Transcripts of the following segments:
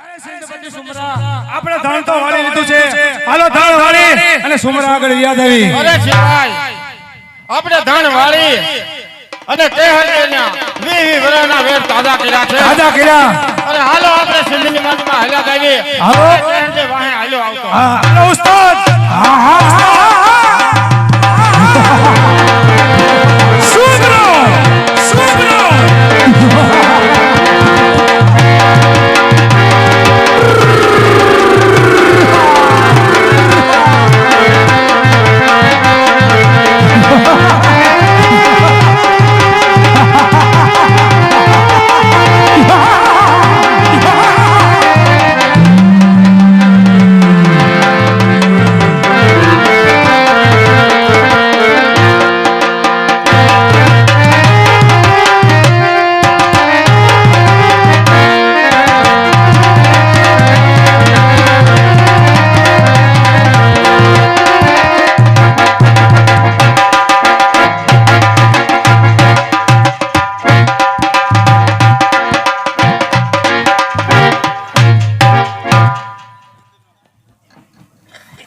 આપણે ધણ તો વાળી લીધું છે. હાલો ધણ વાળી. અને સુમરા આગળ યાદ આવી. અરે શિવાય આપણે ધણ વાળી. અને તે હરિયા વી વી વરાના વેર તાજા કર્યા છે. તાજા કર્યા. અરે હાલો આપણે સિંધની જાવી હાલો. ટ્રેન જે વાહે હાલો આવતો. હા ઉસ્તાદ. હા હા હા.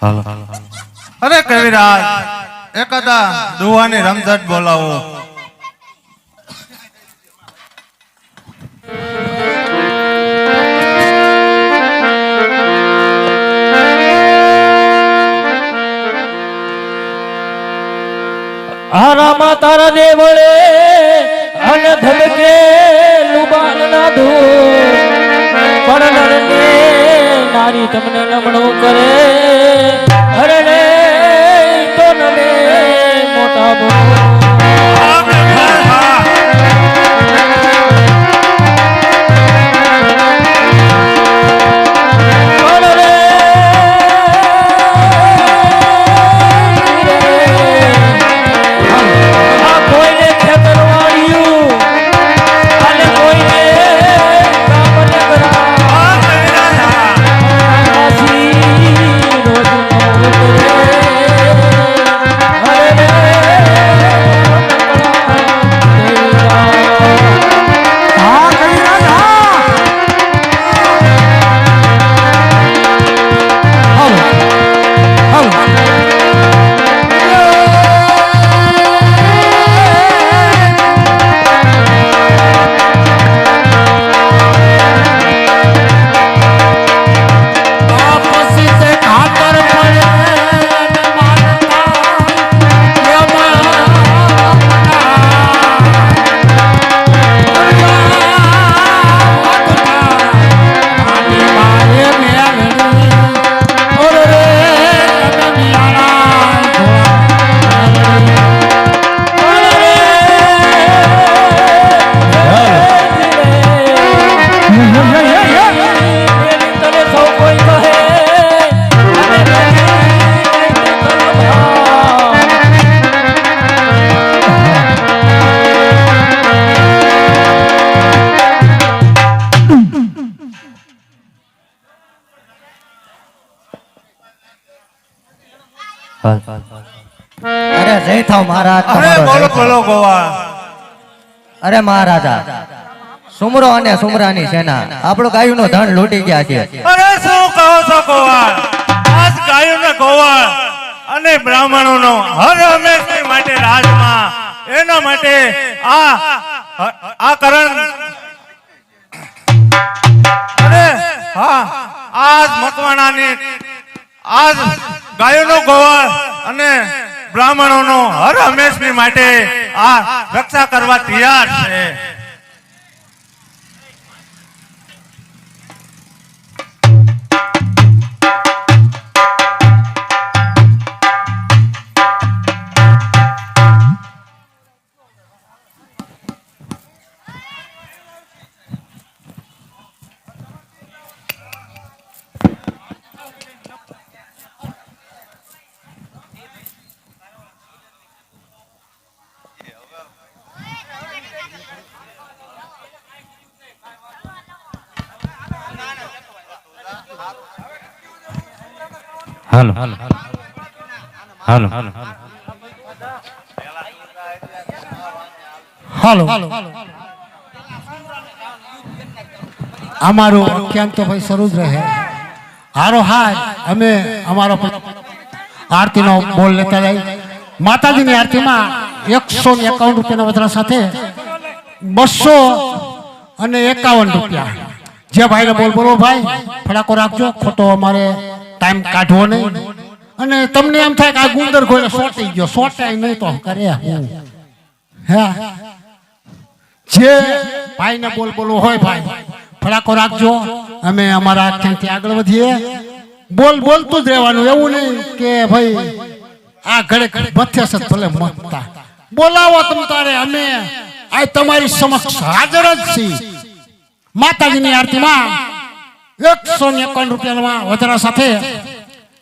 અરે કવિરાજ, એકાદા દુવાની રમઝટ બોલાવો. હારામાં તારા દેવળે અને ધબકે લુબાન ના ધૂ પણ નારી તમને નમણું કરે. થાવ મહારાજ અરે બોલો બોલો ગોવા. અરે મહારાજા સુમરો અને સુમરાની સેના આપણું ગાયું ધન લૂટી ગયા છે. અરે શું કહો છો ગોવાળ આજ ગાયું ને ગોવાળ અને બ્રાહ્મણોનો હર હંમેશની માટે રાજમાં એના માટે આ આ કરણ. અરે હા આજ મકવાણાની આજ ગાયોનો ગોવાળ અને બ્રાહ્મણોનો હર હંમેશની માટે આ રક્ષા કરવા તૈયાર છે. હાલો. હાલો. હાલો. હાલો અમારું આખ્યાન તો ભાઈ શરૂ જ રહે. હારો હાર અમે અમારો આરતીનો બોલ લેતા જાય. માતાજીની આરતીમાં એકસો ને એકાવન રૂપિયાના વધારા સાથે બસો અને એકાવન રૂપિયા. જે ભાઈને બોલ બોલો ભાઈ, ફટાકો રાખજો. ખોટો અમારે ટાઈમ કાઢવો નહીં. અને તમને એમ થાય કે આ ગુંદર કોઈ સોટી ગયો, સોટાય નહીં તો કરે હું. હે? જે ભાઈને બોલ બોલવું હોય ભાઈ ફટાકો રાખજો. અમે અમારા આખ્યાનથી આગળ વધીએ. બોલ બોલતું જ રહેવાનું, એવું નહીં કે ભાઈ, આ ઘડે ઘડે મથ્યસ જ ભલે મતતા બોલાવો તમ તારે, અમે આ તમારી સમક્ષ હાજર જ છીએ. માતાજીની આરતીમાં એકસો ને એકાવન રૂપિયામાં વધારા સાથે.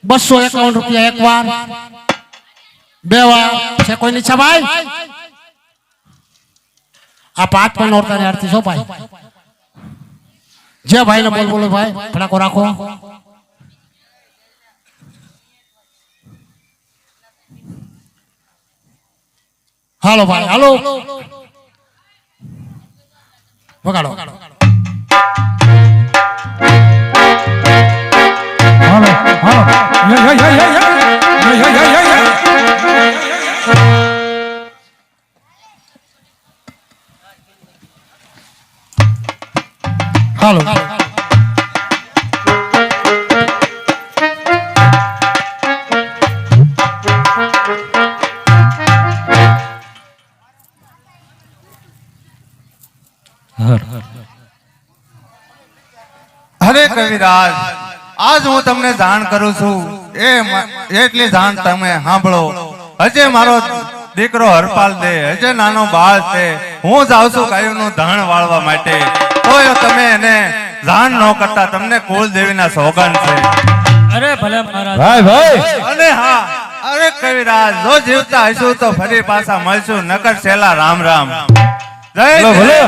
બસો એકાવન રૂપિયા એક વાર. બે વાર. છે કોઈની છે ભાઈ? આ પાંચ પણ નોરતા આરતી છો ભાઈ. જે ભાઈને બોલ બોલો ભાઈ, ફટાકો રાખો. હાલો ભાઈ, હાલો. વગાડો. હાલો Hello. Hello. કવિરાજ આજ હું તમને જાણ કરું છું. એ એટલી જાણ તમે સાંભળો. હજે મારો દીકરો હરપાલ દે હજે નાનો બાળ છે. હું જાઉં છું ગાયોનું ધાણ વાળવા માટે. તો તમે એને જાણ ન કરતા તમને કુળદેવીના સોગન છે. અરે ભલે ભાઈ ભાઈ. અને હા અરે કવિરાજ જો જીવતા હશું તો ફરી પાછા મળશું નકર છેલ્લા રામ રામ. જય ભલે,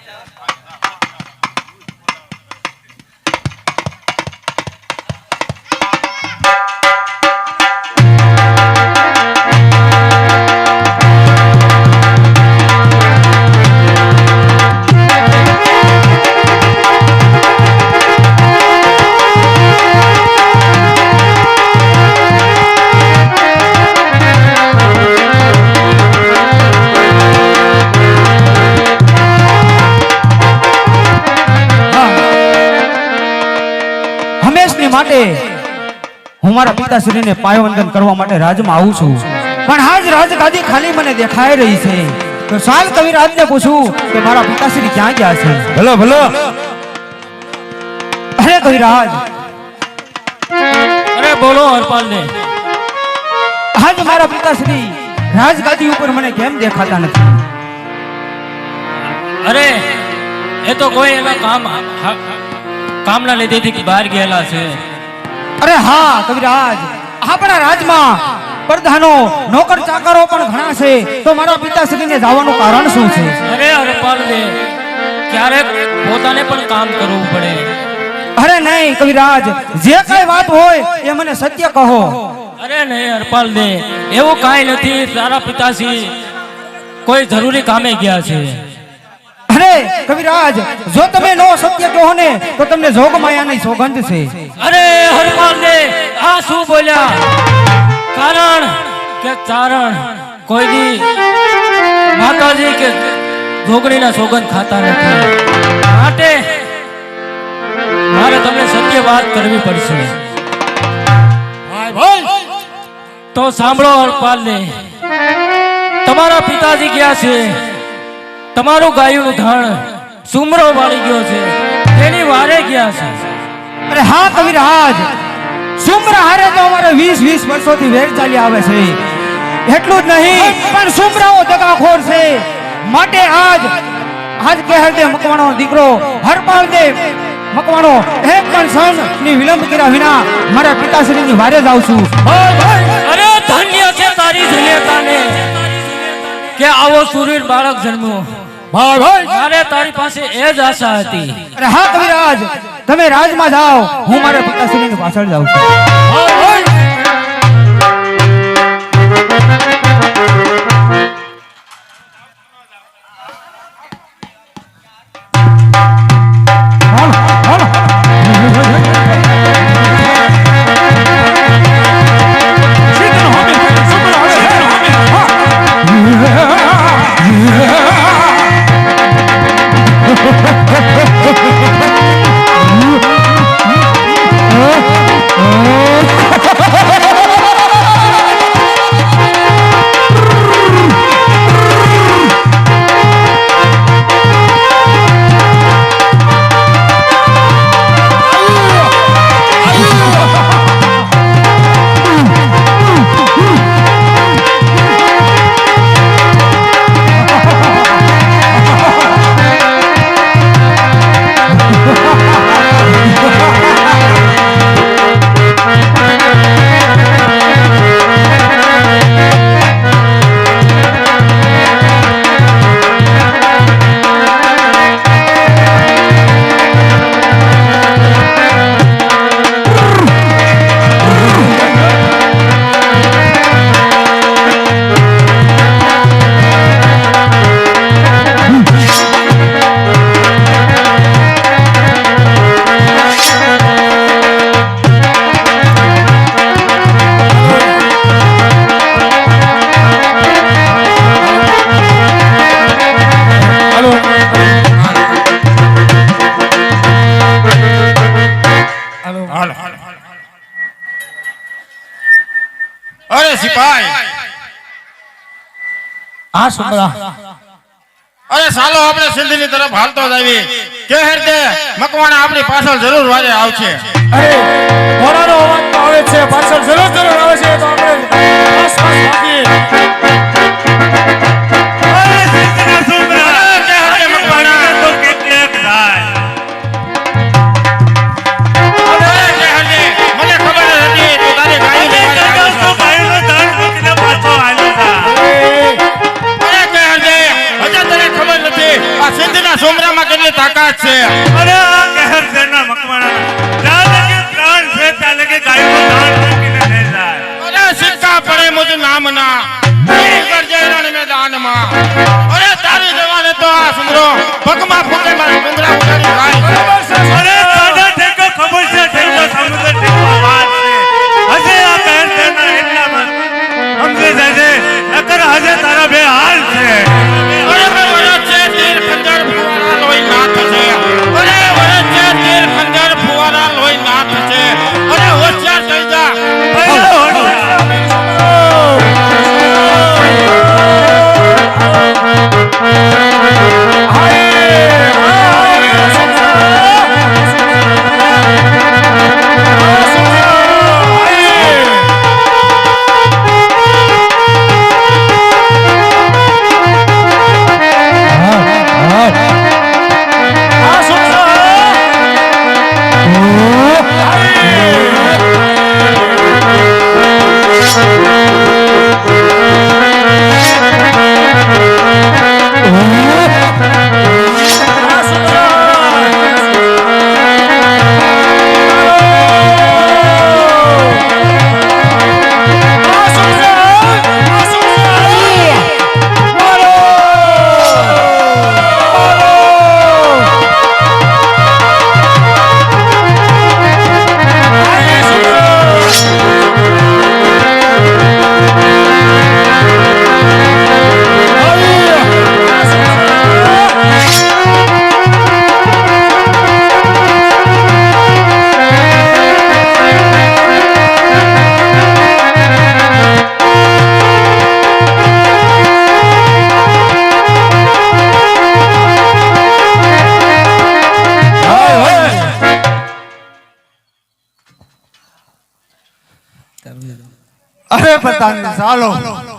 Yeah. હું મારા પિતાશ્રીને પાયવંદન કરવા માટે રાજમાં આવું છું. પણ આજ રાજગાદી ખાલી મને દેખાઈ રહી છે. તો સાલ કવિરાજને પૂછું કે મારા પિતાશ્રી ક્યાં ગયા છે? ભલો ભલો. અરે કવિરાજ અરે બોલો હરપાલ ને આજ મારા પિતાશ્રી રાજગાદી ઉપર મને કેમ દેખાતા નથી? અરે એ તો કોઈ એના કામ કામના લીધેથી બહાર ગયેલા છે. અરે હા કવિરાજ. આપણા રાજમાં પ્રધાનો નોકર ચાકરો પણ ઘણા છે. તો મારા પિતાશ્રીને જવાનું કારણ શું છે? અરે અરે ને ક્યારેક પોતાને પણ કામ કરવું પડે. અરે નહીં કવિરાજ. જે કઈ વાત હોય એ મને સત્ય કહો. અરે નહીં હરપાલ દે એવું કાંઈ નથી. તારા પિતાશ્રી કોઈ જરૂરી કામે ગયા છે. કવિરાજ, જો તમે નો સત્ય કહો ને તો તમને જોગમાયાની સોગંધ છે. અરે હનુમાન ને આ શું બોલ્યા? કારણ કે ચારણ કોઈ દી માતાજી કે જોગણીના સોગંદ ખાતા નથી. માટે મારે તમને સત્ય વાત કરવી પડશે. તો સાંભળો હરપાલ ને તમારા પિતાજી ગયા છે. તમારું ગાયું ધણ સુમરો વાળી ગયો છે. તેની વારે ગયા છે. અરે હા કવિરાજ સુમ્ર હારે તો અમારે 20 20 વર્ષોથી વેર ચાલી આવે છે. એટલું જ નહીં પણ સુમરાઓ દગાખોર છે. માટે આજ આજ કહેર દે મકવાણો દીકરો હરપાલ દે મકવાણો એક પણ સનની વિલંબ કર્યા વિના મારા પિતાશ્રીની વારે જ આવું છું. અરે ધન્ય છે તારી ધન્યતાને કે આવો સુરીર બાળક જન્મ્યો. ભાઈ મારે તારી પાસે એ જ આશા હતી. અરે હા કવિરાજ. તમે રાજમાં જાઓ. હું મારા પિતાશ્રીની પાછળ જાઉં છું. અરે સિપાઈ. આ સુમરા અરે સાલો આપણે સિંધની તરફ હાલતો જ આવી કહેર દે મકવાણા આપણી પાછળ જરૂર વારે આવશે. અરે ઘોડાનો અવાજ આવે છે પાછળ જરૂર જરૂર આવે છે તો આપણે આસપાસ બસ સોમરામાં કેટલી તાકાત છે? અરે આ કહેર સેના મકવાણા. જ્યાં લગે પ્રાણ છે ત્યાં લગે ગાયનો દાન મૂકીને નહીં જાય અરે સિક્કા પડે મુજ નામના. એ કરજે રણ મેદાનમાં. અરે તારી જવાને તો આ સુમરો પગમાં ફૂટે મારા ડુંગરા ઉડાડી જાય અરે અરે પતાની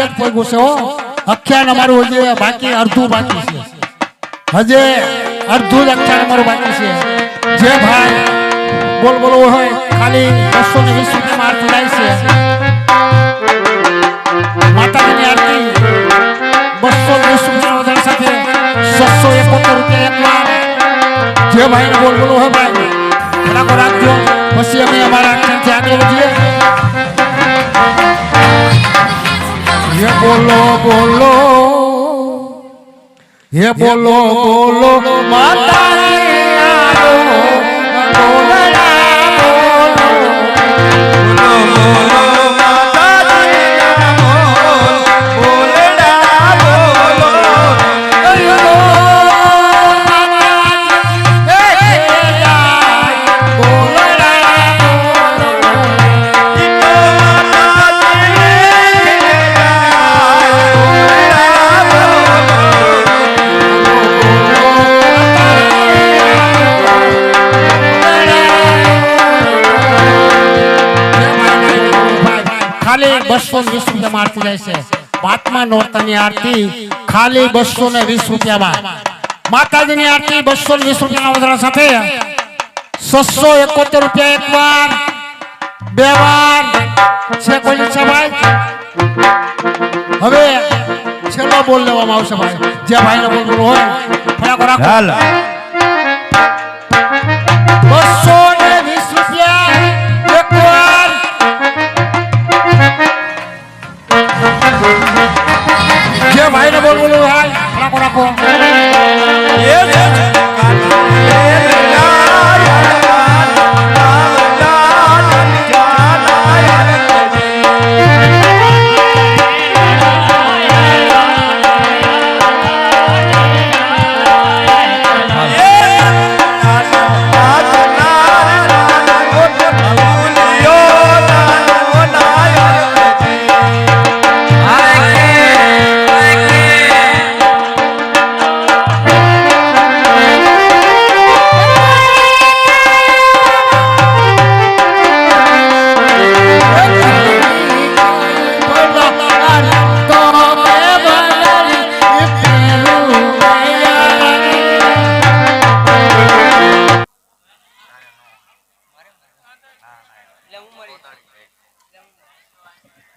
અર્ધે પહોંચ્યું છે, હો. અખ્યાન અમારું હજી બાકી, અડધું બાકી છે. હજે અડધું જ અખ્યાન અમારું બાકી છે. જે ભાઈ બોલ બોલવું હોય, ખાલી બસો ને વીસ રૂપિયામાં આરતી લાવી છે. માતાજીની આરતી બસો વીસ રૂપિયા વધારા સાથે, છસો એકોતેર રૂપિયા એક જે ભાઈને બોલ બોલવું હોય ભાઈ બોલો બોલો. હે બોલો બોલો માતા બોલો બસો વીસ રૂપિયા આરતી જાય છે. પાંચમા નોરતાની આરતી ખાલી બસો ને વીસ રૂપિયામાં માતાજીની આરતી બસો વીસ રૂપિયાના વધારા સાથે. છસો એકોતેર રૂપિયા એક વાર, બે વાર. છે કોઈ છે ભાઈ? હવે છેલ્લો બોલ લેવામાં આવશે ભાઈ. જે ભાઈને બોલ બોલવું હોય ફટાકો રાખો.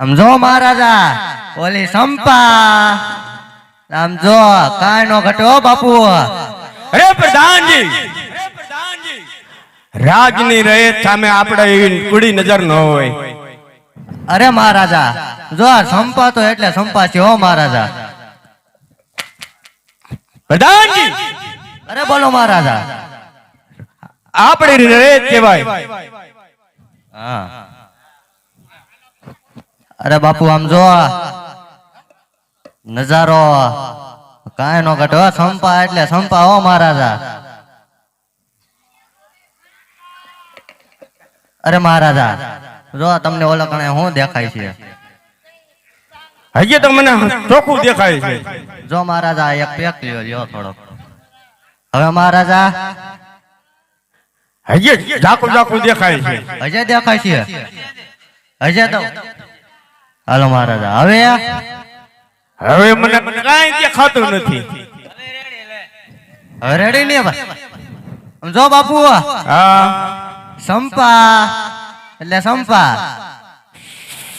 સમજો મહારાજા. ઓલી સંપા. સમજો જો કાંઈ નો ઘટ્યો બાપુ. અરે પ્રધાનજી. રાજની રહે સામે આપણે એવી કુડી નજર ન હોય. અરે મહારાજા જો આ સંપા તો એટલે સંપા છે હો મહારાજા. પ્રધાનજી. અરે બોલો મહારાજા. આપણી રહે કહેવાય. હા. અરે બાપુ આમ જો નજારો કાંઈ નો ઘટો. સંપા એટલે સંપા હો મહારાજા. અરે મહારાજા જો તમને ઓળખણે શું દેખાય છે? હજી તો મને ચોખ્ખું દેખાય છે. જો મહારાજા એક પેક લ્યો લ્યો થોડો હવે મહારાજા હજી ઝાકું ઝાકું દેખાય છે. હજે દેખાય છે? હજે તો હાલો મહારાજ હવે હવે મને કાંઈ દેખાતું નથી. હવે રેડી ને ભાઈ? જો બાપુ હા. સંપા. એટલે સંપા.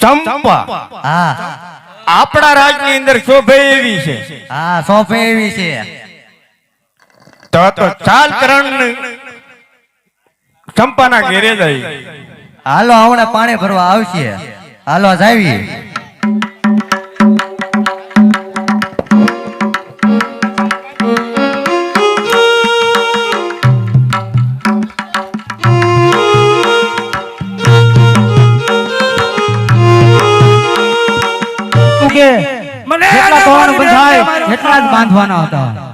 સંપા. હા. આપણા રાજની અંદર શોભે એવી છે. હા શોભે એવી છે. તો તો ચાલ ત્રણ ચંપાના ઘેરે જઈ. હાલો હમણાં પાણી ભરવા આવશે. હાલો જાવી મને જેટલા બંધાય એટલા જ બાંધવાના હતા.